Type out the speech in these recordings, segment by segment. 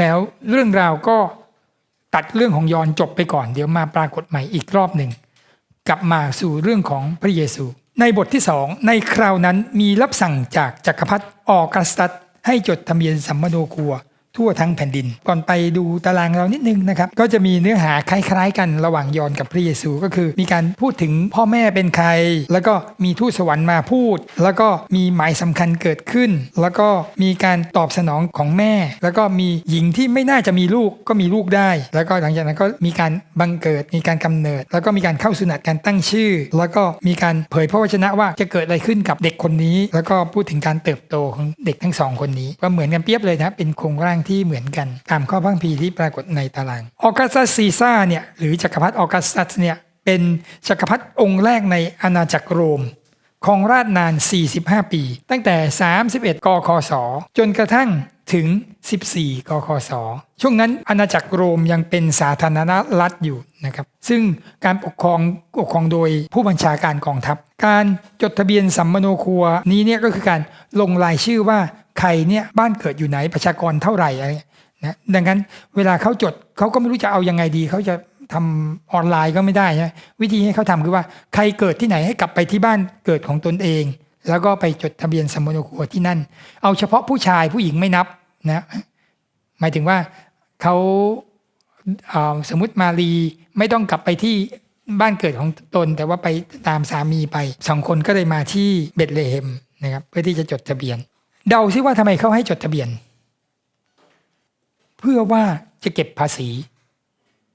แล้วเรื่องราวก็ตัดเรื่องของยอนจบไปก่อน เดี๋ยวมาปรากฏใหม่อีกรอบหนึ่ง กลับมาสู่เรื่องของพระเยซู ในบทที่สองในคราวนั้นมีรับสั่งจากจักรพรรดิออกัสตัสให้จดทะเบียนสัมมโนครัว ทั่วทั้งแผ่นดิน ก่อนไปดูตารางเรานิดนึงนะครับ ก็จะมีเนื้อหาคล้าย ๆ กันระหว่างยอห์นกับพระเยซูก็คือ มีการพูดถึงพ่อแม่เป็นใคร แล้วก็มีทูตสวรรค์มาพูด แล้วก็มีหมายสำคัญเกิดขึ้น แล้วก็มีการตอบสนองของแม่ แล้วก็มีหญิงที่ไม่น่าจะมีลูกก็มีลูกได้ แล้วก็หลังจากนั้นก็มีการบังเกิดมีการกำเนิด แล้วก็มีการเข้าสุนัตการตั้งชื่อ แล้วก็มีการเผยพระวจนะว่าจะเกิดอะไรขึ้นกับเด็กคนนี้ แล้วก็พูดถึงการเติบโตของเด็กทั้งสองคนนี้ก็เหมือนกันเปรียบเลยนะเป็นโครงร่างที่เหมือนกัน ตามข้อพังพีที่ปรากฏในตาราง ออกัสตัสซีซ่าเนี่ยหรือจักรพรรดิออกัสตัสเนี่ยเป็นจักรพรรดิองค์แรกในอาณาจักรโรมครองราชนาน 45 ปี ตั้งแต่ 31 กคศ จนกระทั่ง ถึง 14 กคศ ช่วงนั้นอาณาจักรโรมยังเป็นสาธารณรัฐอยู่นะครับ ซึ่งการปกครองปกครองโดยผู้บัญชาการกองทัพ การจดทะเบียนสัมมโนครัวนี้เนี่ยก็คือการลงรายชื่อว่าใครเนี่ยบ้านเกิดอยู่ไหนประชากรเท่าไหร่อะไรนะดังนั้นเวลาเขาจดเขาก็ไม่รู้จะเอายังไงดีเขาจะทำออนไลน์ก็ไม่ได้ใช่วิธีให้เขาทำคือว่าใครเกิดที่ไหนให้กลับไปที่บ้านเกิดของตนเอง แล้วก็ไปจดทะเบียนสมโนครัวที่นั่น เอาเฉพาะผู้ชายผู้หญิงไม่นับ นะหมายถึงว่าเขาสมมติมารีไม่ต้องกลับไปที่บ้านเกิดของตน แต่ว่าไปตามสามีไปสองคนก็เลยมาที่เบตเลเฮมนะครับ เพื่อที่จะจดทะเบียน เดาซิว่าทำไมเขาให้จดทะเบียน เพื่อว่าจะเก็บภาษี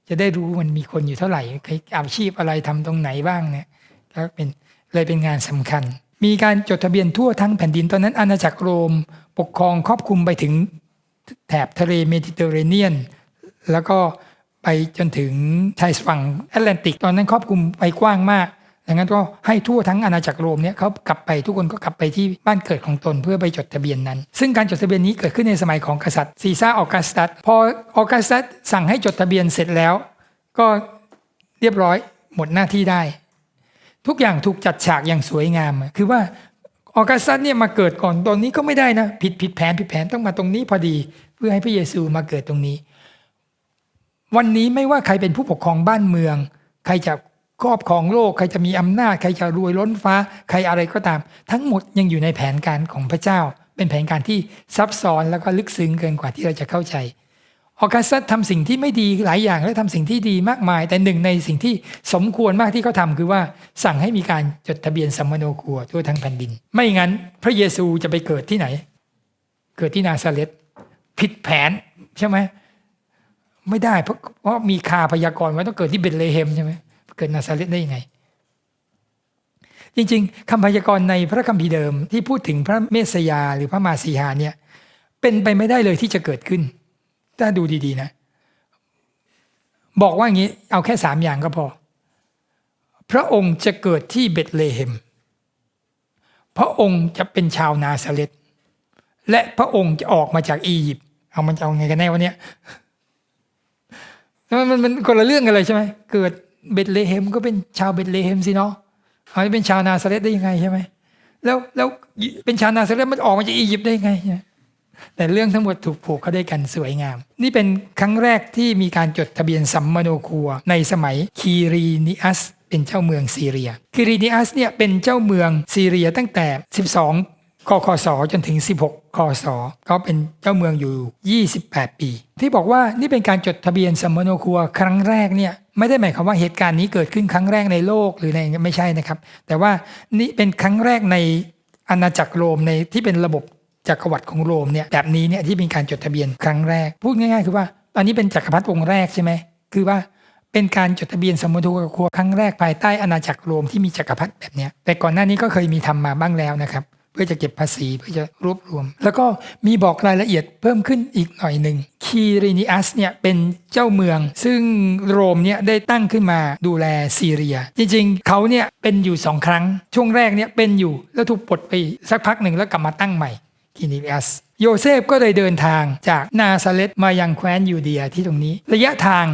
จะได้รู้มันมีคนอยู่เท่าไหร่อาชีพอะไรทำตรงไหนบ้างเนี่ยก็เป็นเลยเป็นงานสำคัญ มีการจดทะเบียนทั่วทั้งแผ่นดินตอนนั้นอาณาจักรโรมปกครองครอบคลุมไปถึงแถบทะเลเมดิเตอร์เรเนียน แล้วก็ไปจนถึงชายฝั่งแอตแลนติก ตอนนั้นครอบคลุมไปกว้างมากดังนั้นก็ให้ทั่วทั้งอาณาจักรโรมเนี่ยเขากลับไปทุกคนก็กลับไปที่บ้านเกิดของตนเพื่อไปจดทะเบียนนั้น ซึ่งการจดทะเบียนนี้เกิดขึ้นในสมัยของกษัตริย์ซีซ่าออกัสตัสพอออกัสตัสสั่งให้จดทะเบียนเสร็จแล้ว ก็เรียบร้อยหมดหน้าที่ได้ ทุกอย่างถูกจัดฉากอย่างสวยงาม คือว่าออกัสตัสเนี่ยมาเกิดก่อนตอนนี้ก็ไม่ได้นะ ผิดผิดแผนผิดแผนต้องมาตรงนี้พอดี เพื่อให้พระเยซูมาเกิดตรงนี้ วันนี้ไม่ว่าใครเป็นผู้ปกครองบ้านเมือง ใครจะครอบครองโลก ใครจะมีอำนาจ ใครจะรวยล้นฟ้า ใครอะไรก็ตาม ทั้งหมดยังอยู่ในแผนการของพระเจ้า เป็นแผนการที่ซับซ้อนแล้วก็ลึกซึ้งเกินกว่าที่เราจะเข้าใจ ออกัสตัสทำสิ่งที่ไม่ดีหลายอย่างและทำสิ่งที่ดีมากมาย แต่หนึ่งในสิ่งที่สมควรมากที่เขาทาคือว่าสั่งให้มีการจดทะเบียนสัมมโนครัวทั่วทั้งแผ่นดิน ไม่งั้น พระเยซูจะไปเกิดที่ไหน เกิดที่นาซาเรตผิดแผนใช่ไหมไม่ได้เพราะเพราะมีคาพยากรณ์ไว้ต้องเกิดที่เบตเลเฮมใช่ไหมเกิดนาซาเรตได้ยังไง จริงๆคำพยากรณ์ในพระคัมภีร์เดิมที่พูดถึงพระเมสยาหรือพระมาสีหาเนี่ยเป็นไปไม่ได้เลยที่จะเกิดขึ้น ถ้าดูดีๆนะ บอกว่าอย่างนี้ เอาแค่สามอย่างก็พอ พระองค์จะเกิดที่เบตเลเฮม พระองค์จะเป็นชาวนาซาเรตและพระองค์จะออกมาจากอียิปต์เอามันจะเอาไงกันแน่วะเนี่ยมันมันมันคนละเรื่องกันเลยใช่ไหมเกิดเบตเลเฮมก็เป็นชาวเบตเลเฮมสิเนาะเขาจะเป็นชาวนาซาเรตได้ยังไงใช่ไหมแล้วแล้วเป็นชาวนาซาเรตมันออกมาจากอียิปต์ได้ยังไง แต่เรื่องทั้งหมดถูกผูกเข้าด้วยกันสวยงาม นี่เป็นครั้งแรกที่มีการจดทะเบียนสัมมโนครัว ในสมัยคีรีนิอัส เป็นเจ้าเมืองซีเรีย คีรีนิอัสเนี่ยเป็นเจ้าเมืองซีเรียตั้งแต่ 12คคศจนถึง 16 คศเขาเป็นเจ้าเมืองอยู่ 28 ปี ที่บอกว่านี่เป็นการจดทะเบียนสัมมโนครัวครั้งแรกเนี่ยไม่ได้หมายความว่าเหตุการณ์นี้เกิดขึ้นครั้งแรกในโลกหรือในไม่ใช่นะครับ แต่ว่านี่เป็นครั้งแรกในอาณาจักรโรมในที่เป็นระบบ จักรวรรดิของโรมเนี่ยแบบนี้เนี่ยที่เป็นการจดทะเบียนครั้งแรก พูดง่ายๆ คือว่าตอนนี้เป็นจักรพรรดิองค์แรกใช่ไหมคือว่าเป็นการจดทะเบียนสมมติครัวครั้งแรกภายใต้อาณาจักรโรมที่มีจักรพรรดิแบบนี้แต่ก่อนหน้านี้ก็เคยมีทำมาบ้างแล้วนะครับเพื่อจะเก็บภาษีเพื่อจะรวบรวม แล้วก็มีบอกรายละเอียดเพิ่มขึ้นอีกหน่อยหนึ่งคีรินิอัสเนี่ยเป็นเจ้าเมือง ซึ่งโรมเนี่ยได้ตั้งขึ้นมาดูแลซีเรีย จริงๆ เขาเนี่ยเป็นอยู่สองครั้งช่วงแรกเนี่ยเป็นอยู่แล้วถูกปลดไปสักพักหนึ่งแล้วกลับมาตั้งใหม่ คีนิอัสโยเซฟก็เลยเดินทางจากนาซาเรตมายังแคว้นยูเดียที่ตรงนี้ ระยะทาง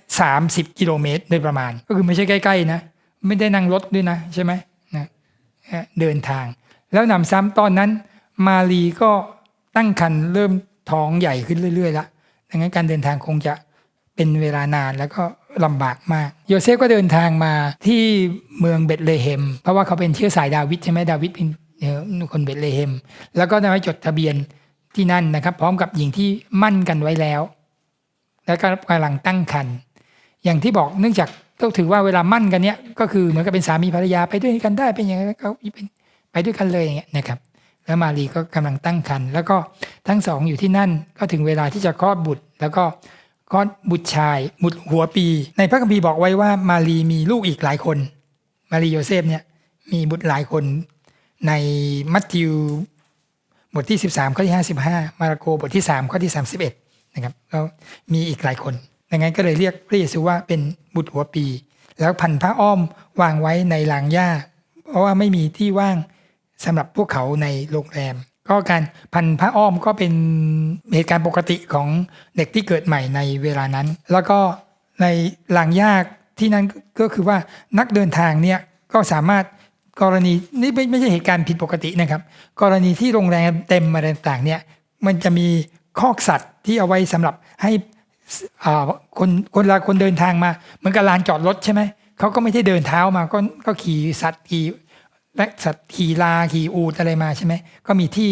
130 กิโลเมตรโดยประมาณ ก็คือไม่ใช่ใกล้ๆนะ ไม่ได้นั่งรถด้วยนะใช่ไหมนะเดินทาง แล้วนำซ้ำตอนนั้น มารีก็ตั้งครรภ์เริ่มท้องใหญ่ขึ้นเรื่อยๆละดังนั้นการเดินทางคงจะเป็นเวลานานแล้วก็ลำบากมาก โยเซฟก็เดินทางมาที่เมืองเบธเลเฮม เพราะว่าเขาเป็นเชื้อสายดาวิดใช่ไหมดาวิดเป็น คนเบธเลเฮม แล้วก็ได้มาจดทะเบียนที่นั่นนะครับ พร้อมกับหญิงที่มั่นกันไว้แล้ว แล้วก็กำลังตั้งครรภ์อย่างที่บอกเนื่องจากต้องถือว่าเวลามั่นกันเนี้ยก็คือเหมือนกับเป็นสามีภรรยาไปด้วยกันได้เป็นอย่างไรก็เป็นไปด้วยกันเลยอย่างเงี้ยนะครับ แล้วมารีก็กำลังตั้งครรภ์แล้วก็ทั้งสองอยู่ที่นั่นก็ถึงเวลาที่จะคลอดบุตร แล้วก็คลอดบุตรชาย บุตรหัวปี ในพระคัมภีร์บอกไว้ว่ามารีมีลูกอีกหลายคน มารีโยเซฟเนี่ยมีบุตรหลายคน ในมัทธิวบทที่ 13 ข้อที่ 55 มาระโกบทที่ 3 ข้อที่ 31 นะครับก็มีอีกหลายคนดังนั้นก็เลยเรียกพระเยซูว่าเป็นบุตรหัวปี แล้วพันผ้าอ้อมวางไว้ในหลางหญ้า เพราะว่าไม่มีที่ว่างสำหรับพวกเขาในโรงแรม ก็การพันผ้าอ้อมก็เป็นเหตุการณ์ปกติของเด็กที่เกิดใหม่ในเวลานั้น แล้วก็ในหลางหญ้าที่นั้นก็คือว่านักเดินทางเนี่ยก็สามารถ กรณีนี่ไม่ไม่ใช่เหตุการณ์ผิดปกตินะครับ กรณีที่โรงแรมเต็มอะไรต่างเนี่ยมันจะมีคอกสัตว์ที่เอาไว้สำหรับให้อ่าคนคนละคนเดินทางมาเหมือนกับลานจอดรถใช่ไหมเขาก็ไม่ใช่เดินเท้ามาก็ก็ขี่สัตว์ขี่และสัตว์ขี่ลาขี่อูดอะไรมาใช่ไหมก็มีที่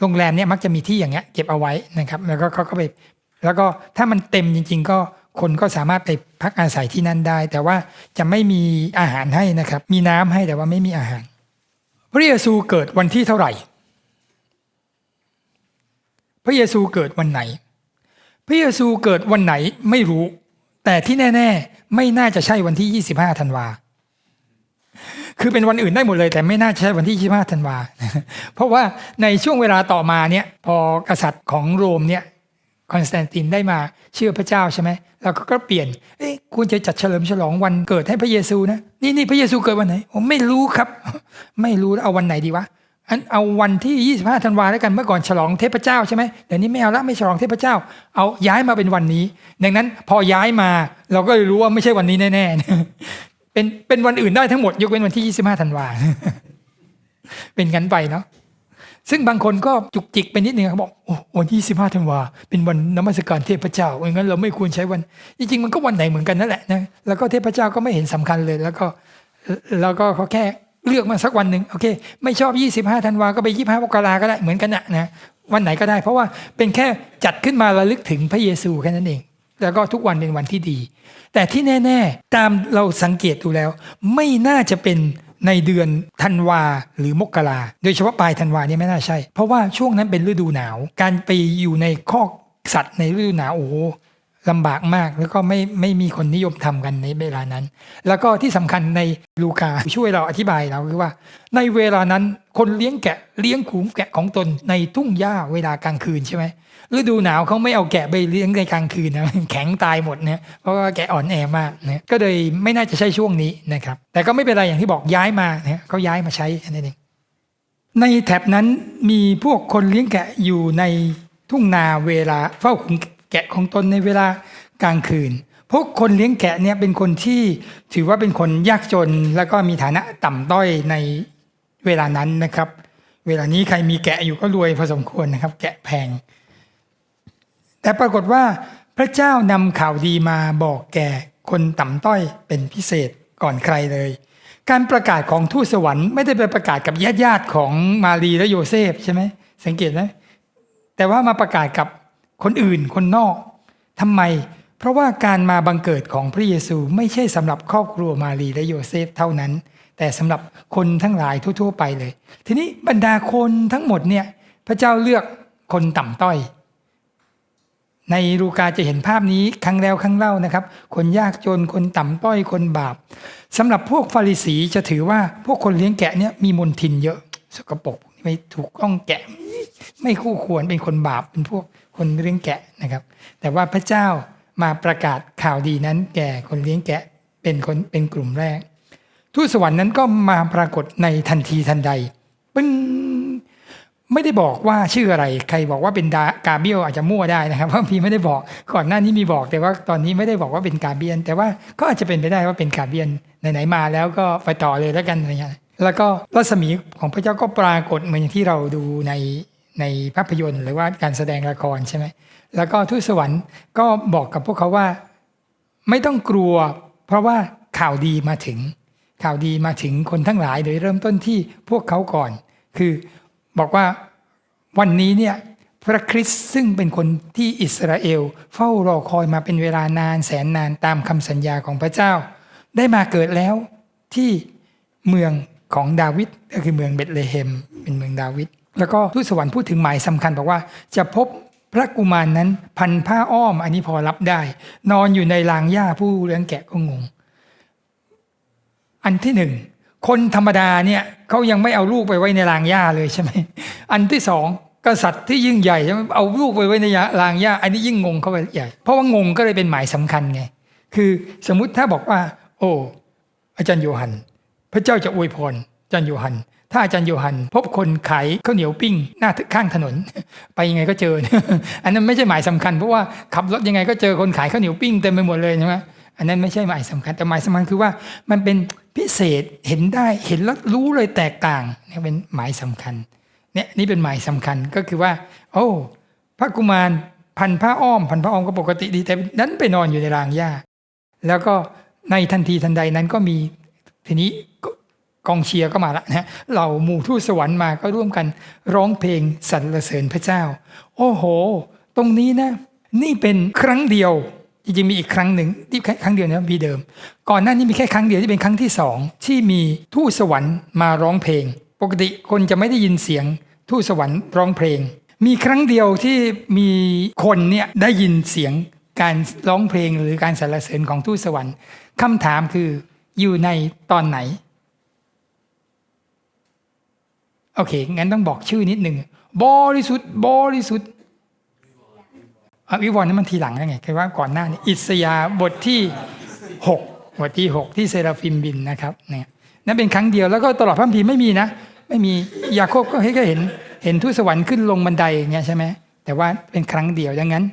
โรงแรมเนี่ยมักจะมีที่อย่างเงี้ยเก็บเอาไว้นะครับ แล้วก็เขาก็ไปแล้วก็ถ้ามันเต็มจริง ๆ ก็คนก็สามารถไปพักอาศัยที่นั่นได้ แต่ว่าจะไม่มีอาหารให้นะครับ มีน้ำให้แต่ว่าไม่มีอาหาร พระเยซูเกิดวันที่เท่าไหร่ พระเยซูเกิดวันไหน พระเยซูเกิดวันไหนไม่รู้ แต่ที่แน่ ๆ ไม่น่าจะใช่วันที่ 25ธันวาคือเป็นวันอื่นได้หมดเลย แต่ไม่น่าจะใช่วันที่ 25ธันวา เพราะว่าในช่วงเวลาต่อมาเนี่ยพอกษัตริย์ของโรมเนี่ย คอนสแตนตินได้มาเชื่อพระเจ้าใช่ไหมแล้วก็เปลี่ยนเอ๊ะคุณจะจัดเฉลิมฉลองวันเกิดให้พระเยซูนะนี่นี่พระเยซูเกิดวันไหนผมไม่รู้ครับ ไม่รู้แล้วเอาวันไหนดีวะอันเอาวันที่ 25 ธันวาแล้วกันเมื่อก่อนฉลองเทพเจ้าใช่ไหมเดี๋ยวนี้ไม่เอาละไม่ฉลองเทพเจ้า เอาย้ายมาเป็นวันนี้ ดังนั้นพอย้ายมาเราก็เลยรู้ว่าไม่ใช่วันนี้แน่ๆเป็นเป็นวันอื่นได้ทั้งหมดยกเว้นวันที่ 25 ธันวาเป็นกันไปเนาะ ซึ่งบางคนก็จุกจิกไปนิดนึงเขาบอกโอ้วันที่ 25ธันวาเป็นวันนมัสการเทพเจ้างั้นเราไม่ควรใช้วัน จริงๆ มันก็วันไหนเหมือนกันนั่นแหละนะแล้วก็เทพเจ้าก็ไม่เห็นสำคัญเลย แล้วก็แล้วก็เขาแค่เลือกมาสักวันหนึ่งโอเค ไม่ชอบ 25ธันวาก็ไป 25มกราก็ได้เหมือนกันนะนะวันไหนก็ได้ เพราะว่าเป็นแค่จัดขึ้นมาระลึกถึงพระเยซูแค่นั้นเอง แล้วก็ทุกวันเป็นวันที่ดี แต่ที่แน่ ๆ ตามเราสังเกตดูแล้ว ไม่น่าจะเป็น ในเดือนธันวาหรือมกราโดยเฉพาะปลายธันวาเนี่ยไม่น่าใช่ เพราะว่าช่วงนั้นเป็นฤดูหนาว การไปอยู่ในคอกสัตว์ในฤดูหนาวโอ้โห ลำบากมากแล้วก็ไม่ไม่มีคนนิยมทำกันในเวลานั้น แล้วก็ที่สำคัญในลูกาช่วยเราอธิบายเราคือว่า ในเวลานั้นคนเลี้ยงแกะเลี้ยงขุมแกะของตนในทุ่งหญ้าเวลากลางคืนใช่ไหมฤดูหนาวเขาไม่เอาแกะไปเลี้ยงในกลางคืนนะแข็งตายหมดเนี่ยเพราะว่าแกะอ่อนแอมากเนี่ยก็เลยไม่น่าจะใช่ช่วงนี้นะครับ แต่ก็ไม่เป็นไรอย่างที่บอกย้ายมาเนี่ยเขาย้ายมาใช้แค่นั่นเองในแถบนั้นมีพวกคนเลี้ยงแกะอยู่ในทุ่งนาเวลาเฝ้าขุม แกะของตนในเวลากลางคืน พวกคนเลี้ยงแกะเนี่ยเป็นคนที่ถือว่าเป็นคนยากจนแล้วก็มีฐานะต่ำต้อยในเวลานั้นนะครับ เวลานี้ใครมีแกะอยู่ก็รวยพอสมควรนะครับ แกะแพง แต่ปรากฏว่าพระเจ้านำข่าวดีมาบอกแก่คนต่ำต้อยเป็นพิเศษก่อนใครเลย การประกาศของทูตสวรรค์ไม่ได้ไปประกาศกับญาติญาติของมารีและโยเซฟใช่ไหมสังเกตไหมแต่ว่ามาประกาศกับ คนอื่นคนนอกทำไม เพราะว่าการมาบังเกิดของพระเยซูไม่ใช่สำหรับครอบครัวมารีและโยเซฟเท่านั้น แต่สำหรับคนทั้งหลายทั่ว ๆ ไปเลย ทีนี้บรรดาคนทั้งหมดเนี่ยพระเจ้าเลือกคนต่ำต้อย ในลูกาจะเห็นภาพนี้ครั้งแล้วครั้งเล่านะครับ คนยากจนคนต่ำต้อยคนบาปสำหรับพวกฟาริสีจะถือว่าพวกคนเลี้ยงแกะเนี่ยมีมนทินเยอะสกปรกไม่ถูกต้องแกะ ไม่คู่ควรเป็นคนบาปเป็นพวก คนเลี้ยงแกะนะครับ แต่ว่าพระเจ้ามาประกาศข่าวดีนั้นแก่คนเลี้ยงแกะเป็นคนเป็นกลุ่มแรก ทูตสวรรค์นั้นก็มาปรากฏในทันทีทันใดปึ้งไม่ได้บอกว่าชื่ออะไร ใครบอกว่าเป็นดากาเบียลอาจจะมั่วได้นะครับเพราะพี่ไม่ได้บอกก่อนหน้านี้มีบอก แต่ว่าตอนนี้ไม่ได้บอกว่าเป็นกาเบียน แต่ว่าก็อาจจะเป็นไปได้ว่าเป็นกาเบียนไหนๆมาแล้วก็ไปต่อเลยแล้วกันอะไรเงี้ยแล้วก็รัศมีของพระเจ้าก็ปรากฏเหมือนอย่างที่เราดูใน ในภาพยนตร์ หรือว่าการแสดงละครใช่ไหมแล้วก็ทูตสวรรค์ก็บอกกับพวกเขาว่า ไม่ต้องกลัว เพราะว่าข่าวดีมาถึง ข่าวดีมาถึงคนทั้งหลายโดยเริ่มต้นที่พวกเขาก่อน คือบอกว่าวันนี้เนี่ยพระคริสต์ซึ่งเป็นคนที่อิสราเอล เฝ้ารอคอยมาเป็นเวลานานแสนนานตามคำสัญญาของพระเจ้า ได้มาเกิดแล้วที่เมืองของดาวิดก็คือเมืองเบธเลเฮมเป็นเมืองดาวิด แล้วก็ทูตสวรรค์พูดถึงหมายสำคัญบอกว่าจะพบพระกุมารนนั้นพันผ้าอ้อมอันนี้พอรับได้ นอนอยู่ในรางหญ้าผู้เลี้ยงแกะก็งง อันที่หนึ่งคนธรรมดาเนี่ยเขายังไม่เอาลูกไปไว้ในรางหญ้าเลยใช่ไหมอันที่สองกษัตริย์ที่ยิ่งใหญ่ใช่ไหมเอาลูกไปไว้ในรางหญ้า อันนี้ยิ่งงงเข้าไปใหญ่ เพราะว่างงก็เลยเป็นหมายสำคัญไง คือสมมุติถ้าบอกว่า โอ้อาจารย์โยฮัน พระเจ้าจะอวยพรอาจารย์โยฮัน ถ้าอาจารย์โยฮัน พบคนขายข้าวเหนียวปิ้ง หน้าข้างถนน ไปยังไงก็เจอ อันนั้นไม่ใช่หมายสำคัญเพราะว่าขับรถยังไงก็เจอคนขายข้าวเหนียวปิ้งเต็มไปหมดเลยใช่ไหมอันนั้นไม่ใช่หมายสำคัญแต่หมายสำคัญคือว่ามันเป็นพิเศษเห็นได้เห็นแล้วรู้เลยแตกต่างนี่เป็นหมายสำคัญเนี่ยนี่เป็นหมายสำคัญก็คือว่า โอ้พระกุมารพันผ้าอ้อม พันผ้าอ้อมก็ปกติดีแต่นั้นไปนอนอยู่ในรางหญ้าแล้วก็ในทันทีทันใดนั้นก็มีทีนี้ กองเชียร์ก็มาละนะเหล่าหมู่ทูตสวรรค์มาก็ร่วมกันร้องเพลงสรรเสริญพระเจ้า โอ้โห ตรงนี้นะ นี่เป็นครั้งเดียวจริงๆมีอีกครั้งหนึ่งที่ครั้งเดียวนะพีเดิม ก่อนหน้านี้มีแค่ครั้งเดียวที่เป็นครั้งที่สองที่มีทูตสวรรค์มาร้องเพลง ปกติคนจะไม่ได้ยินเสียงทูตสวรรค์ร้องเพลง มีครั้งเดียวที่มีคนเนี่ยได้ยินเสียงการร้องเพลงหรือการสรรเสริญของทูตสวรรค์คำถามคืออยู่ในตอนไหน โอเค งั้นต้องบอกชื่อนิดหนึ่งบริสุทธิ์บริสุทธิ์อวิวรณ์นั้นมันทีหลังแล้วไงคือว่าก่อนหน้านี้อิสยาบทที่หกบทที่หกที่เซราฟิมบินนะครับเนี่ยนั่นเป็นครั้งเดียวแล้วก็ตลอดพระคัมภีไม่มีนะ ไม่มียาโคบก็ให้ก็เห็นเห็นทูตสวรรค์ขึ้นลงบันไดอย่างเงี้ยใช่ไหมแต่ว่าเป็นครั้งเดียวดังนั้น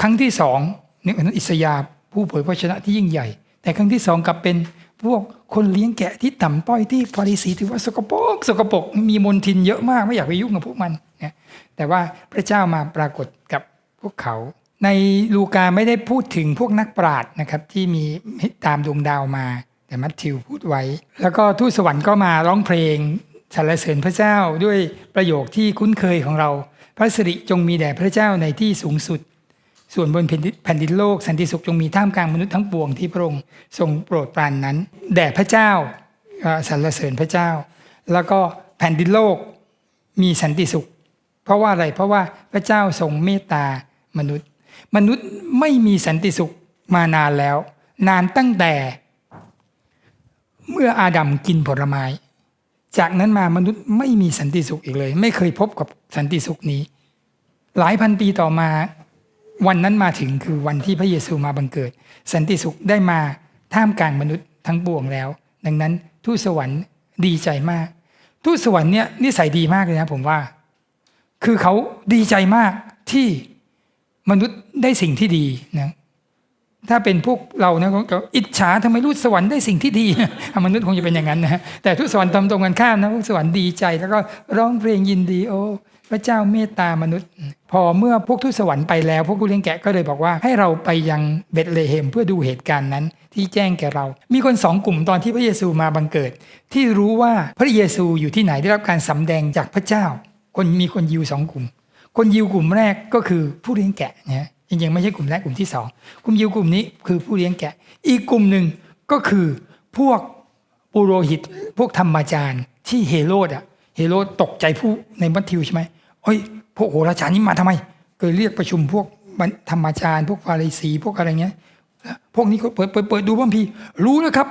ครั้งที่สองนี่นอิสยาผู้เผยพระชนะที่ยิ่งใหญ่ แต่ครั้งที่สองกลับเป็นพวก คนเลี้ยงแกะที่ต่ำต้อยที่ฟาริสีถือว่าสกปรกสกปรกมีมลทินเยอะมากไม่อยากไปยุ่งกับพวกมันนะแต่ว่าพระเจ้ามาปรากฏกับพวกเขา ในลูกาไม่ได้พูดถึงพวกนักปราชญ์นะครับที่มีตามดวงดาวมา แต่มัทธิวพูดไว้ แล้วก็ทูตสวรรค์ก็มาร้องเพลงสรรเสริญพระเจ้าด้วยประโยคที่คุ้นเคยของเรา พระสิริจงมีแด่พระเจ้าในที่สูงสุด ส่วนบนแผ่นดินโลกสันติสุขจงมีท่ามกลางมนุษย์ทั้งปวงที่พระองค์ทรงโปรดปรานนั้นแด่พระเจ้าสรรเสริญพระเจ้า แล้วก็แผ่นดินโลกมีสันติสุข เพราะว่าอะไรเพราะว่าพระเจ้าทรงเมตตามนุษย์ มนุษย์ไม่มีสันติสุขมานานแล้ว นานตั้งแต่เมื่ออาดัมกินผลไม้ จากนั้นมามนุษย์ไม่มีสันติสุขอีกเลย ไม่เคยพบกับสันติสุขนี้ หลายพันปีต่อมา วันนั้นมาถึงคือวันที่พระเยซูมาบังเกิด สันติสุขได้มาท่ามกลางมนุษย์ทั้งปวงแล้ว ดังนั้นทูตสวรรค์ดีใจมาก ทูตสวรรค์เนี่ยนิสัยดีมากเลยนะผมว่า คือเขาดีใจมากที่มนุษย์ได้สิ่งที่ดีนะถ้าเป็นพวกเรานะก็อิจฉาทำไมทูตสวรรค์ได้สิ่งที่ดี มนุษย์คงจะเป็นอย่างนั้นนะแต่ทูตสวรรค์ทำตรงกันข้ามนะทูตสวรรค์ดีใจ แล้วก็ร้องเพลงยินดี โอ้ พระเจ้าเมตตามนุษย์ พอเมื่อพวกทูตสวรรค์ไปแล้ว พวกผู้เลี้ยงแกะก็เลยบอกว่าให้เราไปยังเบธเลเฮมเพื่อดูเหตุการณ์นั้น ที่แจ้งแก่เรา มีคนสองกลุ่มตอนที่พระเยซูมาบังเกิด ที่รู้ว่าพระเยซูอยู่ที่ไหนได้รับการสำแดงจากพระเจ้า คนมีคนยิวสองกลุ่ม คนยิวกลุ่มแรกก็คือผู้เลี้ยงแกะนะจริงๆไม่ใช่กลุ่มแรกกลุ่มที่สองกลุ่มยิวกลุ่มนี้คือผู้เลี้ยงแกะ อีกกลุ่มหนึ่งก็คือพวกปุโรหิตพวกธรรมจารย์ที่เฮโรดอะเฮโรดตกใจผู้ในมัทธิวใช่ไหม เฮ้ยพวกโหราจารย์นี้มาทำไมเคยเรียกประชุมพวกธรรมจารย์พวกฟาริสีพวกอะไรเงี้ยพวกนี้ก็เปิดเปิดเปิดดูบ้างพี่รู้นะครับ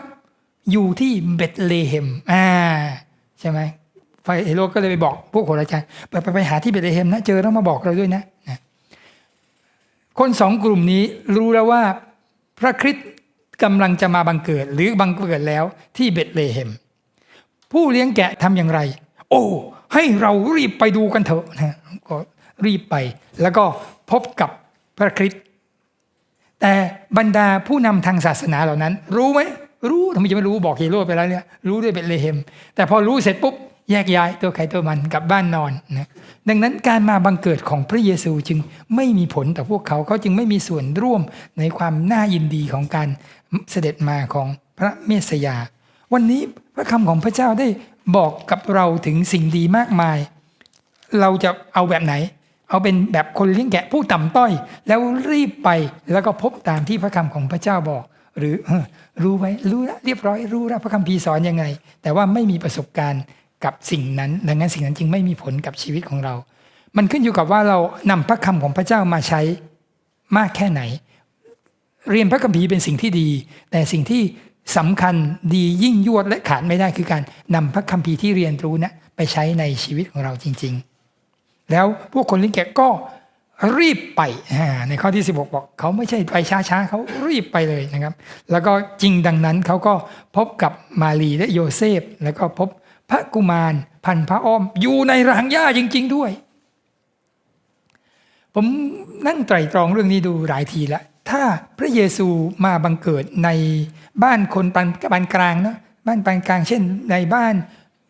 อยู่ที่เบธเลเฮมอ่าใช่ไหมไฟเฮโรก็เลยไปบอกพวกโหราจารย์ไปไปไปหาที่เบธเลเฮมนะเจอแล้วมาบอกเราด้วยนะคนสองกลุ่มนี้รู้แล้วว่าพระคริสต์กำลังจะมาบังเกิด หรือบังเกิดแล้วที่เบธเลเฮมผู้เลี้ยงแกะทำอย่างไร โอ้ ให้เรารีบไปดูกันเถอะนะก็รีบไป แล้วก็พบกับพระคริสต์แต่บรรดาผู้นำทางศาสนาเหล่านั้น รู้ไหมรู้ทำไมจะไม่รู้บอกเฮโร่ไปแล้วเนี่ยรู้ด้วยเบธเลเฮม แต่พอรู้เสร็จปุ๊บแยกย้ายตัวใครตัวมันกลับบ้านนอนนะดังนั้นการมาบังเกิดของพระเยซูจึงไม่มีผลต่อพวกเขาเขาจึงไม่มีส่วนร่วมในความน่ายินดีของการเสด็จมาของพระเมสยา วันนี้พระคำของพระเจ้าได้ บอกกับเราถึงสิ่งดีมากมาย เราจะเอาแบบไหน เอาเป็นแบบคนเลี้ยงแกะผู้ต่ำต้อย แล้วรีบไปแล้วก็พบตามที่พระคำของพระเจ้าบอก หรือรู้ไว้รู้แล้วเรียบร้อยรู้แล้วพระคัมภีสอนยังไง แต่ว่าไม่มีประสบการณ์กับสิ่งนั้น ดังนั้นสิ่งนั้นจึงไม่มีผลกับชีวิตของเรา มันขึ้นอยู่กับว่าเรานำพระคำของพระเจ้ามาใช้มากแค่ไหน เรียนพระคัมภีร์เป็นสิ่งที่ดี แต่สิ่งที่ สำคัญดียิ่งยวดและขาดไม่ได้คือการนำพระคัมภีร์ที่เรียนรู้นะไปใช้ในชีวิตของเราจริง ๆ แล้วพวกคนลี้ยงแกะก็รีบไปในข้อที่ 16 บอกเขาไม่ใช่ไปช้าๆเขารีบไปเลยนะครับ แล้วก็จริงดังนั้นเขาก็พบกับมารีและโยเซฟ แล้วก็พบพระกุมารพันพระอ้อม อยู่ในรางหญ้าจริง ๆ ด้วย ผมนั่งไตรตรองเรื่องนี้ดูหลายทีแล้ว ถ้าพระเยซูมาบังเกิดในบ้านคนปานปนกลางเนาะบ้านปานกลาง เช่น ในบ้าน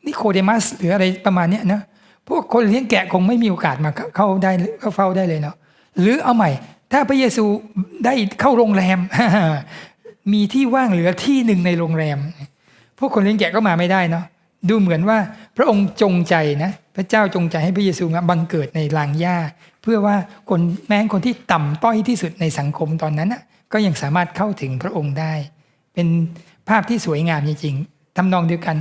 นิโคเดมัสหรืออะไรประมาณเนี้ยนะพวกคนเลี้ยงแกะคงไม่มีโอกาสมาเข้าได้เข้าเฝ้าได้เลยเนาะหรือเอาใหม่ ถ้าพระเยซูได้เข้าโรงแรม มีที่ว่างเหลือที่หนึ่งในโรงแรม พวกคนเลี้ยงแกะก็มาไม่ได้เนาะดูเหมือนว่าพระองค์จงใจนะ พระเจ้าจงใจให้พระเยซูบังเกิดในลางหญ้า เพื่อว่าคนแม้คนที่ต่ำต้อยที่สุดในสังคมตอนนั้นนะก็ยังสามารถเข้าถึงพระองค์ได้ เป็นภาพที่สวยงามจริงๆทำนองเดียวกัน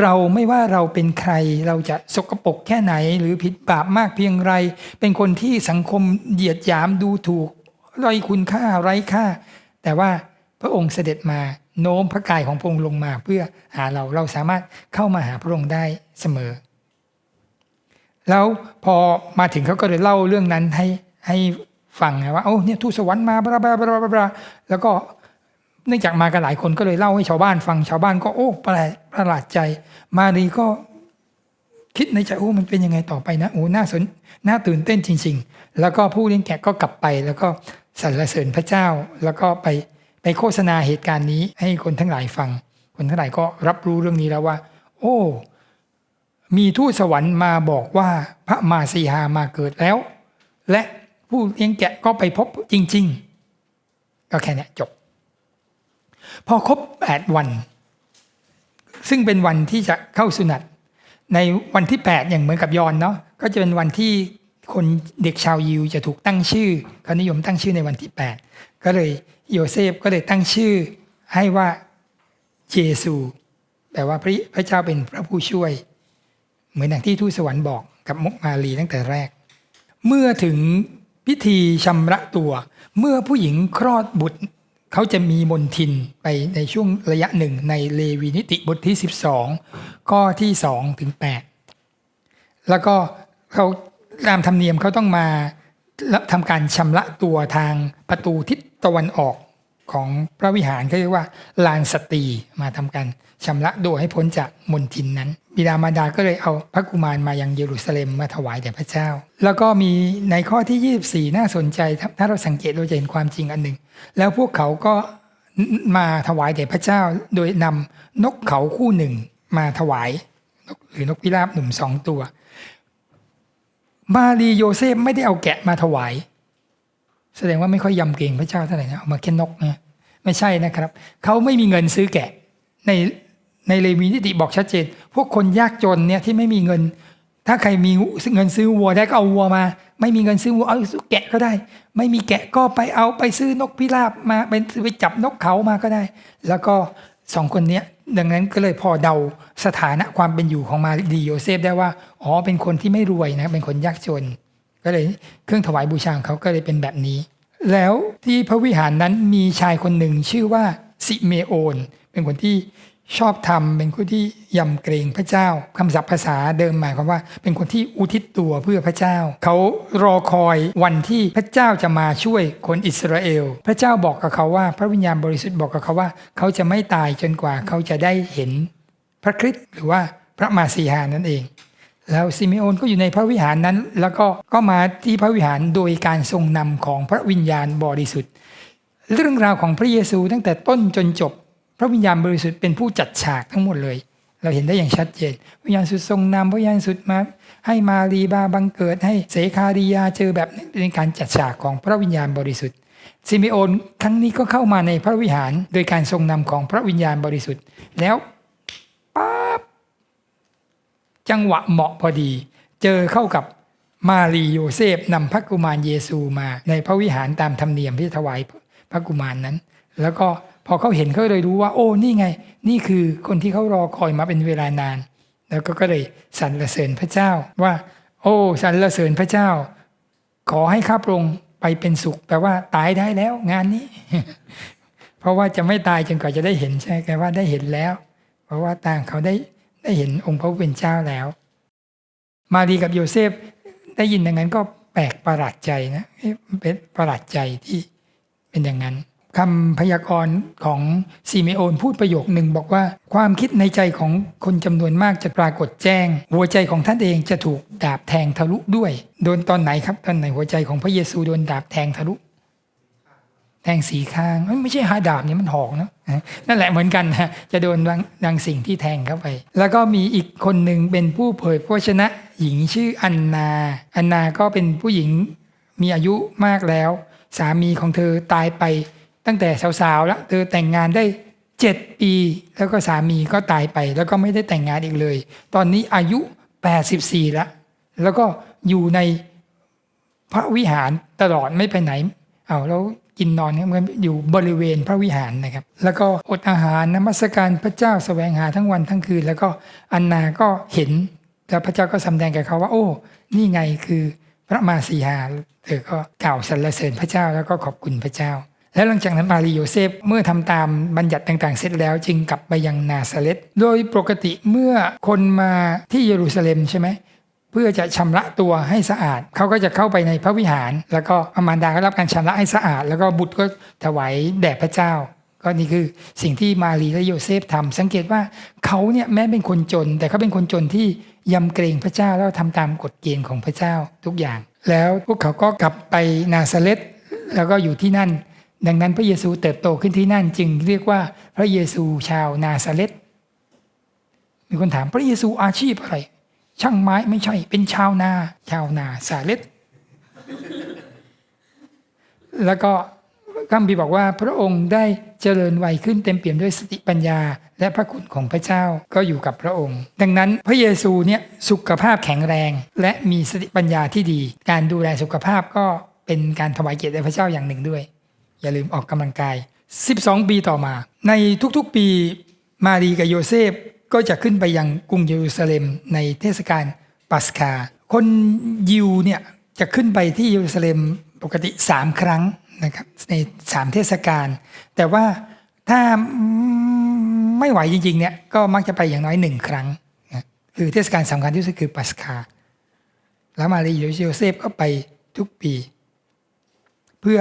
เราไม่ว่าเราเป็นใครเราจะสกปรกแค่ไหน หรือผิดบาปมากเพียงไร เป็นคนที่สังคมเหยียดหยามดูถูกไร้คุณค่าไร้ค่า แต่ว่าพระองค์เสด็จมาโน้มพระกายของพระองค์ลงมาเพื่อหาเราเราสามารถเข้ามาหาพระองค์ได้เสมอ แล้วพอมาถึงเขาก็เลยเล่าเรื่องนั้นให้ให้ฟังนะว่าโอ้เนี่ยทูตสวรรค์มาบลาบลาบลาบลาแล้วก็เนื่องจากมากันหลายคนก็เลยเล่าให้ชาวบ้านฟังชาวบ้านก็โอ้ประหลาดประหลาดใจ มารีก็คิดในใจโอ้มันเป็นยังไงต่อไปนะโอ้น่าสนน่าตื่นเต้นจริง ๆ แล้วก็ผู้เลี้ยงแกะก็กลับไป แล้วก็สรรเสริญพระเจ้า แล้วก็ไปไปโฆษณาเหตุการณ์นี้ให้คนทั้งหลายฟัง คนทั้งหลายก็รับรู้เรื่องนี้แล้วว่า โอ้ มีทูตสวรรค์มาบอกว่าพระมาสีหามาเกิดแล้ว และผู้เลี้ยงแกะก็ไปพบจริง ๆ ก็แค่นี้จบ พอครบแปดวัน ซึ่งเป็นวันที่จะเข้าสุนัตในวันที่8อย่างเหมือนกับยอนเนาะก็จะเป็นวันที่คนเด็กชาวยิวจะถูกตั้งชื่อเขานิยมตั้งชื่อในวันที่8ก็เลยโยเซฟก็เลยตั้งชื่อให้ว่าเยซูแปลว่าพระพระเจ้าเป็นพระผู้ช่วย เหมือนอย่างที่ทูตสวรรค์บอกกับมุกมาลีตั้งแต่แรก เมื่อถึงพิธีชำระตัว เมื่อผู้หญิงคลอดบุตรเขาจะมีมนทินไปในช่วงระยะหนึ่งในเลวีนิติบทที่ 12 ข้อที่2ถึง8แล้วก็เขาตามธรรมเนียมเขาต้องมาทำการชำระตัวทางประตูทิศตะวันออก ของพระวิหารเขาเรียกว่าลานสตีมาทำการชำระตัวให้พ้นจากมนทินนั้น บิดามารดาก็เลยเอาพระกุมารมายังเยรูซาเล็มมาถวายแด่พระเจ้า แล้วก็มีในข้อที่ 24 น่าสนใจ ถ้าเราสังเกตเราจะเห็นความจริงอันหนึ่ง แล้วพวกเขาก็มาถวายแด่พระเจ้า โดยนำนกเขาคู่หนึ่งมาถวายหรือนกพิราบหนุ่มสองตัว มารีโยเซฟไม่ได้เอาแกะมาถวาย แสดงว่าไม่ค่อยยำเกรงพระเจ้าเท่าไหร่นะเอามาแค่นกนะไม่ใช่นะครับ เขาไม่มีเงินซื้อแกะ ในในเลวีนิติบอกชัดเจน พวกคนยากจนเนี่ยที่ไม่มีเงิน ถ้าใครมีเงินซื้อวัวได้ก็เอาวัวมา ไม่มีเงินซื้อวัวเอาแกะก็ได้ ไม่มีแกะก็ไปเอาไปซื้อนกพิราบมาไปไปจับนกเขามาก็ได้ แล้วก็สองคนเนี้ยดังนั้นก็เลยพอเดาสถานะความเป็นอยู่ของมารีโยเซฟได้ว่า อ๋อ เป็นคนที่ไม่รวยนะ เป็นคนยากจน ก็เลยเครื่องถวายบูชาของเขาก็เลยเป็นแบบนี้ แล้วที่พระวิหารนั้นมีชายคนหนึ่งชื่อว่าซิเมโอน เป็นคนที่ชอบธรรมเป็นคนที่ยำเกรงพระเจ้าคำศัพท์ภาษาเดิมหมายความว่า เป็นคนที่อุทิศตัวเพื่อพระเจ้า เขารอคอยวันที่พระเจ้าจะมาช่วยคนอิสราเอล พระเจ้าบอกกับเขาว่า พระวิญญาณบริสุทธิ์บอกกับเขาว่า เขาจะไม่ตายจนกว่าเขาจะได้เห็น พระคริสต์หรือว่าพระมาสีหานั่นเอง แล้วซิเมโอนก็อยู่ในพระวิหารนั้น แล้วก็ก็มาที่พระวิหารโดยการทรงนำของพระวิญญาณบริสุทธิ์ เรื่องราวของพระเยซูตั้งแต่ต้นจนจบ พระวิญญาณบริสุทธิ์เป็นผู้จัดฉากทั้งหมดเลย เราเห็นได้อย่างชัดเจน วิญญาณสุดทรงนำพระวิญญาณสุดมา ให้มารีบาบังเกิดให้เสคาริยาเจอแบบนี้เป็นการจัดฉากของพระวิญญาณบริสุทธิ์ซิเมโอนครั้งนี้ก็เข้ามาในพระวิหารโดยการทรงนำของพระวิญญาณบริสุทธิ์ แล้ว จังหวะเหมาะพอดี เจอเข้ากับมารีโยเซฟนำพระกุมารเยซูมา ในพระวิหารตามธรรมเนียมที่ถวายพระกุมารนั้น แล้วก็พอเขาเห็นเขาเลยรู้ว่า โอ้นี่ไง นี่คือคนที่เขารอคอยมาเป็นเวลานาน แล้วก็ก็เลยสรรเสริญพระเจ้าว่า โอ้สรรเสริญพระเจ้า ขอให้ข้าพระองค์ไปเป็นสุขแปลว่าตายได้แล้วงานนี้ เพราะว่าจะไม่ตายจนกว่าจะได้เห็นใช่ไหมว่าได้เห็นแล้ว เพราะว่าต่างเขาได้ ได้เห็นองค์พระผู้เป็นเจ้าแล้ว มารีกับโยเซฟได้ยินอย่างนั้นก็แปลกประหลาดใจนะเอ๊ะมันเป็นประหลาดใจที่เป็นอย่างนั้นคำพยากรณ์ของซีเมโอนพูดประโยคหนึ่งบอกว่า ความคิดในใจของคนจำนวนมากจะปรากฏแจ้ง หัวใจของท่านเองจะถูกดาบแทงทะลุด้วย โดนตอนไหนครับ ตอนไหนหัวใจของพระเยซูโดนดาบแทงทะลุ แทงสีข้างไม่ใช่หาดาบนี่มันหอกนะนั่นแหละเหมือนกันนะจะโดนดังสิ่งที่แทงเข้าไป แล้วก็มีอีกคนหนึ่งเป็นผู้เผยพระชนะหญิงชื่ออันนาอันนาก็เป็นผู้หญิงมีอายุมากแล้ว สามีของเธอตายไปตั้งแต่สาวๆแล้วเธอแต่งงานได้เจ็ดปี แล้วก็สามีก็ตายไป แล้วก็ไม่ได้แต่งงานอีกเลย ตอนนี้อายุ 84แล้วแล้วก็อยู่ในพระวิหารตลอดไม่ไปไหนเอาแล้ว กินนอนเนี่ยเหมือนอยู่บริเวณพระวิหารนะครับ แล้วก็อดอาหารนมัสการพระเจ้าแสวงหาทั้งวันทั้งคืน แล้วก็อันนาก็เห็น แล้วพระเจ้าก็สำแดงแก่เขาว่า โอ้ นี่ไงคือพระมาสีหาเธอก็กล่าวสรรเสริญพระเจ้าแล้วก็ขอบคุณพระเจ้า แล้วหลังจากนั้นมารีโยเซฟเมื่อทำตามบัญญัติต่างๆ เสร็จแล้วจึงกลับไปยังนาซาเรตโดยปกติเมื่อคนมาที่เยรูซาเล็มใช่ไหม เพื่อจะชำระตัวให้สะอาด เขาก็จะเข้าไปในพระวิหาร แล้วก็อมารดาก็รับการชำระให้สะอาด แล้วก็บุตรก็ถวายแด่พระเจ้า ก็นี่คือสิ่งที่มารีและโยเซฟทำสังเกตว่าเขาเนี่ยแม้เป็นคนจน แต่เขาเป็นคนจนที่ยำเกรงพระเจ้าแล้วทำตามกฎเกณฑ์ของพระเจ้าทุกอย่าง แล้วพวกเขาก็กลับไปนาซาเรตแล้วก็อยู่ที่นั่น ดังนั้นพระเยซูเติบโตขึ้นที่นั่นจึงเรียกว่าพระเยซูชาวนาซาเรตมีคนถามพระเยซูอาชีพอะไร ช่างไม้ไม่ใช่ เป็นชาวนา ชาวนาสาเล็ดแล้วก็คำพีร์บอกว่าพระองค์ได้เจริญวัยขึ้นเต็มเปี่ยมด้วยสติปัญญา และพระคุณของพระเจ้าก็อยู่กับพระองค์ ดังนั้นพระเยซูเนี่ยสุขภาพแข็งแรง และมีสติปัญญาที่ดี การดูแลสุขภาพก็เป็นการถวายเกียรติแด่พระเจ้าอย่างหนึ่งด้วย อย่าลืมออกกำลังกาย 12 ปีต่อมา ในทุกๆปีมารีกับโยเซฟ ก็จะขึ้นไปยังกรุงเยรูซาเล็มในเทศกาลปัสกา คนยิวเนี่ยจะขึ้นไปที่เยรูซาเล็มปกติ 3 ครั้งนะครับใน 3 เทศกาลแต่ว่าถ้าไม่ไหวจริงๆเนี่ยก็มักจะไปอย่างน้อยหนึ่งครั้งนะคือเทศกาลสำคัญที่สุดคือปัสกา แล้วมารีโยเซฟก็ไปทุกปี เพื่อ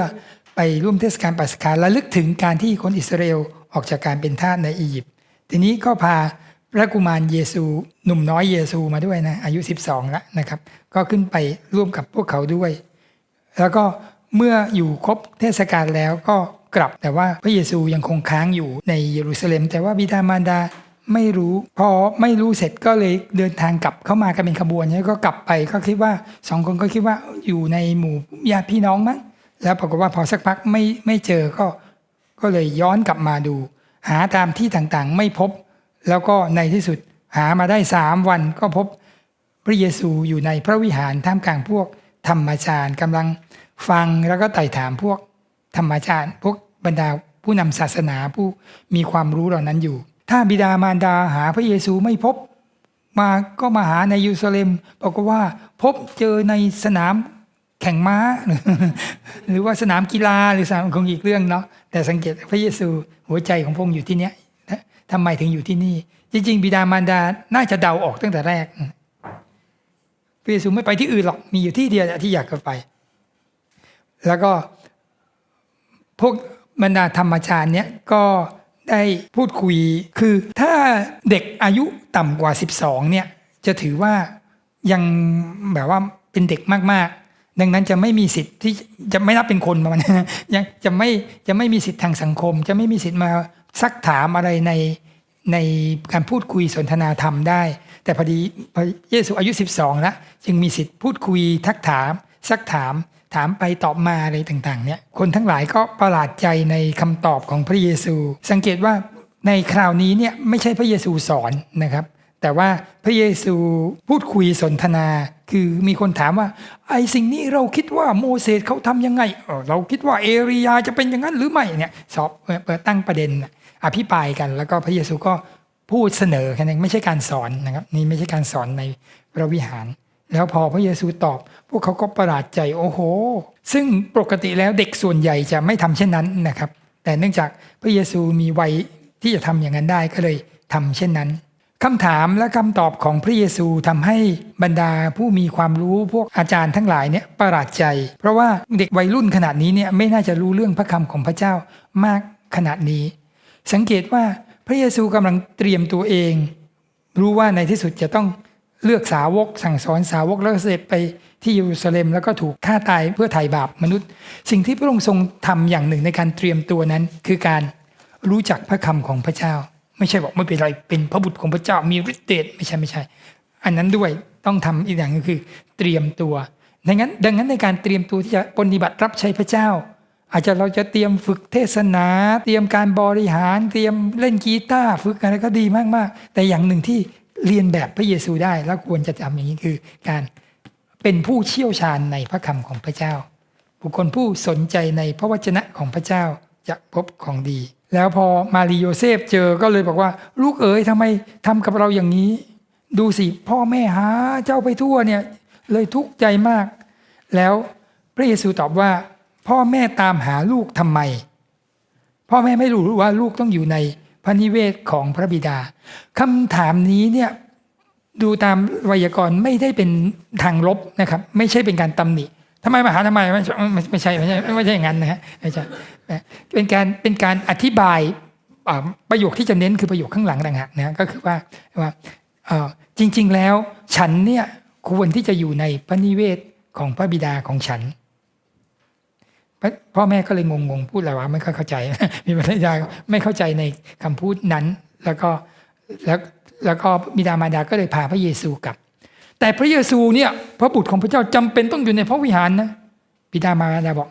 ไปร่วมเทศกาลปัสกาและลึกถึงการที่คนอิสราเอลออกจากการเป็นทาสในอียิปต์ทีนี้ก็พา พระกุมารเยซูหนุ่มน้อยเยซูมาด้วยนะอายุ 12แล้วนะครับ ก็ขึ้นไปร่วมกับพวกเขาด้วย แล้วก็เมื่ออยู่ครบเทศกาลแล้วก็กลับแต่ว่าพระเยซูยังคงค้างอยู่ในเยรูซาเล็ม แต่ว่าบิดามารดาไม่รู้ พอไม่รู้เสร็จก็เลยเดินทางกลับเข้ามากันเป็นขบวนแล้วก็กลับไปก็คิดว่าสองคนก็คิดว่าอยู่ในหมู่ญาติพี่น้องมั้งแล้วปรากฏว่าพอสักพักไม่ไม่เจอก็ ก็เลยย้อนกลับมาดู หาตามที่ต่างๆ ไม่พบ แล้วก็ในที่สุดหามาได้สามวันก็พบพระเยซูอยู่ในพระวิหารท่ามกลางพวกธรรมจารย์กำลังฟังแล้วก็ไต่ถามพวกธรรมจารย์พวกบรรดาผู้นำศาสนาผู้มีความรู้เหล่านั้นอยู่ ถ้าบิดามารดาหาพระเยซูไม่พบ มาก็มาหาในยูซาเลมบอกว่าพบเจอในสนามแข่งม้า หรือว่าสนามกีฬาหรือสนามคงอีกเรื่องเนาะแต่สังเกตพระเยซูหัวใจของพงค์อยู่ที่เนี้ย ทำไมถึงอยู่ที่นี่ จริง ๆ บิดามารดาน่าจะเดาออกตั้งแต่แรกพระเยซูไม่ไปที่อื่นหรอกมีอยู่ที่เดียวที่อยากจะไป แล้วก็พวกบรรดาธรรมชาติเนี้ยก็ได้พูดคุยคือถ้าเด็กอายุต่ำกว่า 12เนี่ยจะถือว่ายังแบบว่าเป็นเด็กมากๆ ดังนั้นจะไม่มีสิทธิ์ที่จะไม่นับเป็นคนประมาณนั้นยังจะไม่จะไม่มีสิทธิ์ทางสังคม จะไม่มีสิทธิ์มา ซักถามอะไรในในการพูดคุยสนทนาธรรมได้ แต่พอดีพอเยซูอายุ 12แล้วจึงมีสิทธิ์พูดคุยทักถาม ซักถามถามไปตอบมาอะไรต่างๆเนี่ยคนทั้งหลายก็ประหลาดใจในคำตอบของพระเยซู สังเกตว่าในคราวนี้เนี่ยไม่ใช่พระเยซูสอนนะครับ แต่ว่าพระเยซูพูดคุยสนทนาคือมีคนถามว่า ไอ้สิ่งนี้เราคิดว่าโมเสสเขาทำยังไง เราคิดว่าเอลียาจะเป็นอย่างนั้นหรือไม่เนี่ยสอบเปิดตั้งประเด็น อภิปรายกัน แล้วก็พระเยซูก็พูดเสนอแค่นั้นไม่ใช่การสอนนะครับนี่ไม่ใช่การสอนในพระวิหาร แล้วพอพระเยซูตอบ พวกเขาก็ประหลาดใจโอ้โห ซึ่งปกติแล้วเด็กส่วนใหญ่จะไม่ทำเช่นนั้นนะครับ แต่เนื่องจากพระเยซูมีวัยที่จะทำอย่างนั้นได้ก็เลยทำเช่นนั้นคำถามและคำตอบของพระเยซูทำให้บรรดาผู้มีความรู้พวกอาจารย์ทั้งหลายเนี่ยประหลาดใจ เพราะว่าเด็กวัยรุ่นขนาดนี้เนี่ยไม่น่าจะรู้เรื่องพระคำของพระเจ้ามากขนาดนี้ สังเกตว่าพระเยซูกำลังเตรียมตัวเอง รู้ว่าในที่สุดจะต้องเลือกสาวกสั่งสอนสาวกแล้วเสด็จไปที่เยรูซาเล็มแล้วก็ถูกฆ่าตายเพื่อไถ่บาปมนุษย์ สิ่งที่พระองค์ทรงทำอย่างหนึ่งในการเตรียมตัวนั้น คือการรู้จักพระคำของพระเจ้า ไม่ใช่บอกไม่เป็นไรเป็นพระบุตรของพระเจ้ามีฤทธิ์เดชไม่ใช่ไม่ใช่ อันนั้นด้วยต้องทำอีกอย่างก็คือเตรียมตัวดังนั้น ดังนั้นในการเตรียมตัวที่จะปฏิบัติรับใช้พระเจ้า อาจจะเราจะเตรียมฝึกเทศนา เตรียมการบริหารเตรียมเล่นกีตาร์ฝึกอะไรก็ดีมากๆ แต่อย่างหนึ่งที่เรียนแบบพระเยซูได้แล้วควรจะทำอย่างนี้คือ การเป็นผู้เชี่ยวชาญในพระคำของพระเจ้า บุคคลผู้สนใจในพระวจนะของพระเจ้าจะพบของดี แล้วพอมารีโยเซฟเจอก็เลยบอกว่า ลูกเอ๋ยทำไมทำกับเราอย่างนี้ ดูสิพ่อแม่หาเจ้าไปทั่วเนี่ยเลยทุกข์ใจมาก แล้วพระเยซูตอบว่า พ่อแม่ตามหาลูกทำไม พ่อแม่ไม่รู้ว่าลูกต้องอยู่ในพระนิเวศของพระบิดาคำถามนี้เนี่ยดูตามไวยากรณ์ไม่ได้เป็นทางลบนะครับ ไม่ใช่เป็นการตำหนิทำไมมาหาทำไมไม่ไม่ใช่ไม่ใช่ไม่ใช่อย่างนั้นนะฮะไม่ใช่เป็นการเป็นการอธิบายประโยคที่จะเน้นคือประโยคข้างหลังต่างหากนะก็คือว่าว่าจริง ๆ แล้วฉันเนี่ยควรที่จะอยู่ในพระนิเวศของพระบิดาของฉัน พ่อแม่ก็เลยงงๆพูดอะไรวะไม่ค่อยเข้าใจ มีภรรยาไม่เข้าใจในคำพูดนั้น แล้วก็แล้วแล้วก็บิดามารดาก็เลยพาพระเยซูกลับ แต่พระเยซูเนี่ยพระบุตรของพระเจ้าจำเป็นต้องอยู่ในพระวิหารนะบิดามารดาบอก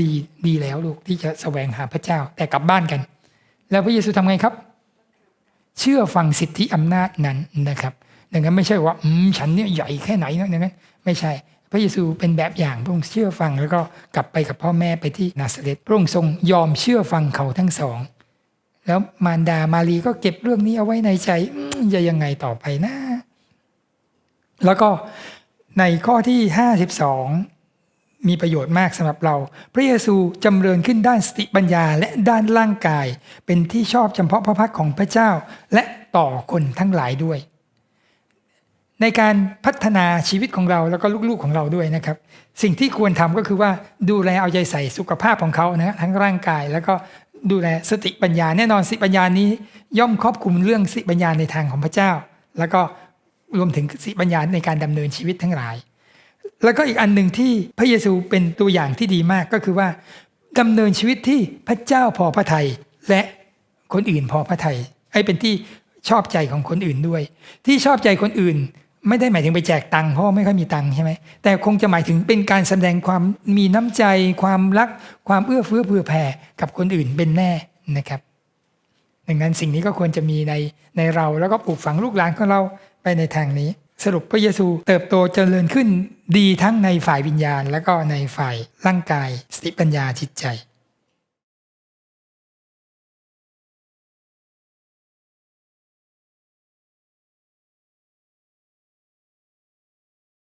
ดีดีแล้วลูกที่จะแสวงหาพระเจ้าแต่กลับบ้านกัน แล้วพระเยซูทำไงครับ เชื่อฟังสิทธิอำนาจนั้นนะครับดังนั้นไม่ใช่ว่าอืมฉันเนี่ยใหญ่แค่ไหนนะดังนั้นไม่ใช่ พระเยซูเป็นแบบอย่างพระองค์เชื่อฟังแล้วก็กลับไปกับพ่อแม่ไปที่นาซาเรตพระองค์ทรงยอมเชื่อฟังเขาทั้งสอง แล้วมารดามารีก็เก็บเรื่องนี้เอาไว้ในใจจะยังไงต่อไปนะ แล้วก็ในข้อที่ 52 มีประโยชน์มากสำหรับเรา พระเยซูจำเริญขึ้นด้านสติปัญญาและด้านร่างกาย เป็นที่ชอบเฉพาะพระพักของพระเจ้า และต่อคนทั้งหลายด้วย ในการพัฒนาชีวิตของเราแล้วก็ลูกๆของเราด้วยนะครับ สิ่งที่ควรทำก็คือว่าดูแลเอาใจใส่สุขภาพของเขานะทั้งร่างกายแล้วก็ดูแลสติปัญญาแน่นอนสติปัญญานี้ย่อมครอบคลุมเรื่องสติปัญญาในทางของพระเจ้า แล้วก็รวมถึงสติปัญญาในการดำเนินชีวิตทั้งหลาย แล้วก็อีกอันหนึ่งที่พระเยซูเป็นตัวอย่างที่ดีมากก็คือว่าดำเนินชีวิตที่พระเจ้าพอพระทยัยและคนอื่นพอพระทยัยให้เป็นที่ชอบใจของคนอื่นด้วย ที่ชอบใจคนอื่น ไม่ได้หมายถึงไปแจกตังค์เพราะไม่ค่อยมีตังค์ใช่ไหมแต่คงจะหมายถึงเป็นการแสดงความมีน้ำใจ ความรัก ความเอื้อเฟื้อเผื่อแผ่กับคนอื่นเป็นแน่นะครับดังนั้นสิ่งนี้ก็ควรจะมีในในเราแล้วก็ปลูกฝังลูกหลานของเราไปในทางนี้ สรุปพระเยซูเติบโตเจริญขึ้นดีทั้งในฝ่ายวิญญาณ และก็ในฝ่ายร่างกายสติปัญญาจิตใจ